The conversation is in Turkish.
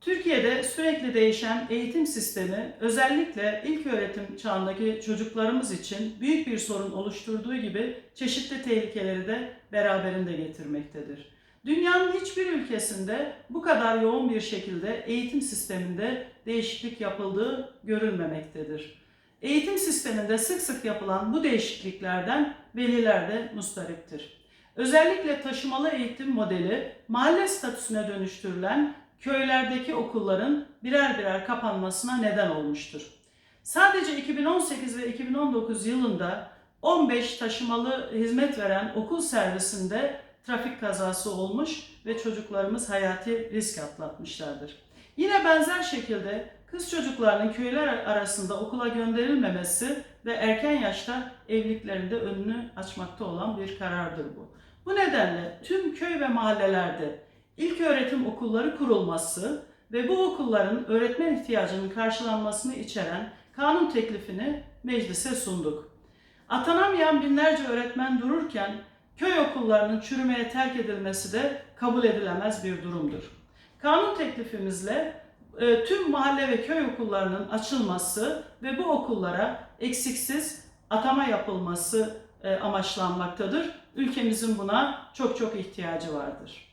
Türkiye'de sürekli değişen eğitim sistemi özellikle ilk öğretim çağındaki çocuklarımız için büyük bir sorun oluşturduğu gibi çeşitli tehlikeleri de beraberinde getirmektedir. Dünyanın hiçbir ülkesinde bu kadar yoğun bir şekilde eğitim sisteminde değişiklik yapıldığı görülmemektedir. Eğitim sisteminde sık sık yapılan bu değişikliklerden veliler de mustariptir. Özellikle taşımalı eğitim modeli mahalle statüsüne dönüştürülen köylerdeki okulların birer birer kapanmasına neden olmuştur. Sadece 2018 ve 2019 yılında 15 taşımalı hizmet veren okul servisinde trafik kazası olmuş ve çocuklarımız hayati risk atlatmışlardır. Yine benzer şekilde kız çocuklarının köyler arasında okula gönderilmemesi ve erken yaşta evliliklerinde önünü açmakta olan bir karardır bu. Bu nedenle tüm köy ve mahallelerde ilk öğretim okulları kurulması ve bu okulların öğretmen ihtiyacının karşılanmasını içeren kanun teklifini meclise sunduk. Atanamayan binlerce öğretmen dururken köy okullarının çürümeye terk edilmesi de kabul edilemez bir durumdur. Kanun teklifimizle e, tüm mahalle ve köy okullarının açılması ve bu okullara eksiksiz atama yapılması e, amaçlanmaktadır. Ülkemizin buna çok çok ihtiyacı vardır.